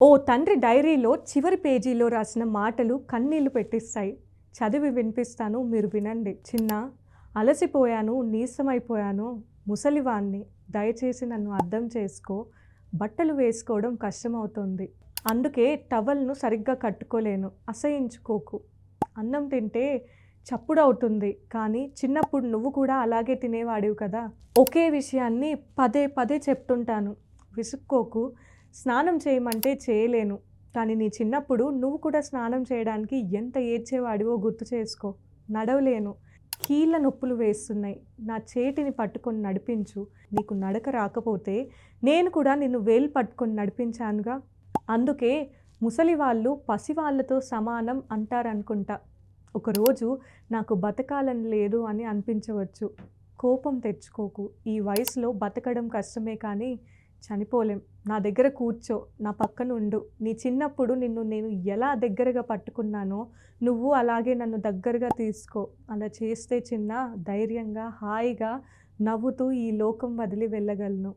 ఓ తండ్రి డైరీలో చివరి పేజీలో రాసిన మాటలు కన్నీళ్ళు పెట్టిస్తాయి. చదివి వినిపిస్తాను మీరు వినండి. చిన్న అలసిపోయాను నీసమైపోయాను ముసలివాణ్ణి. దయచేసి నన్ను అర్థం చేసుకో. బట్టలు వేసుకోవడం కష్టమవుతుంది. అందుకే టవల్ను సరిగ్గా కట్టుకోలేను. అసహించుకోకు. అన్నం తింటే చప్పుడు అవుతుంది కానీ చిన్నప్పుడు నువ్వు కూడా అలాగే తినేవాడివి కదా. ఒకే విషయాన్ని పదే పదే చెప్తుంటాను. విసుక్కోకు. స్నానం చేయమంటే చేయలేను. కానీ నీ చిన్నప్పుడు నువ్వు కూడా స్నానం చేయడానికి ఎంత ఏడ్చేవాడివో గుర్తు చేసుకో. నడవలేను. కీళ్ళ నొప్పులు వేస్తున్నాయి. నా చేతిని పట్టుకొని నడిపించు. నీకు నడక రాకపోతే నేను కూడా నిన్ను వేలు పట్టుకొని నడిపించానుగా. అందుకే ముసలి వాళ్ళు పసివాళ్ళతో సమానం అంటారనుకుంటా. ఒకరోజు నాకు బతకాలని లేదు అని అనిపించవచ్చు. కోపం తెచ్చుకోకు. ఈ వయసులో బతకడం కష్టమే కానీ చనిపోలేం. నా దగ్గర కూర్చో నా పక్కన ఉండు. నీ చిన్నప్పుడు నిన్ను నేను ఎలా దగ్గరగా పట్టుకున్నానో నువ్వు అలాగే నన్ను దగ్గరగా తీసుకో. అలా చేస్తే చిన్న ధైర్యంగా హాయిగా నవ్వుతూ ఈ లోకం వదిలి వెళ్ళగలను.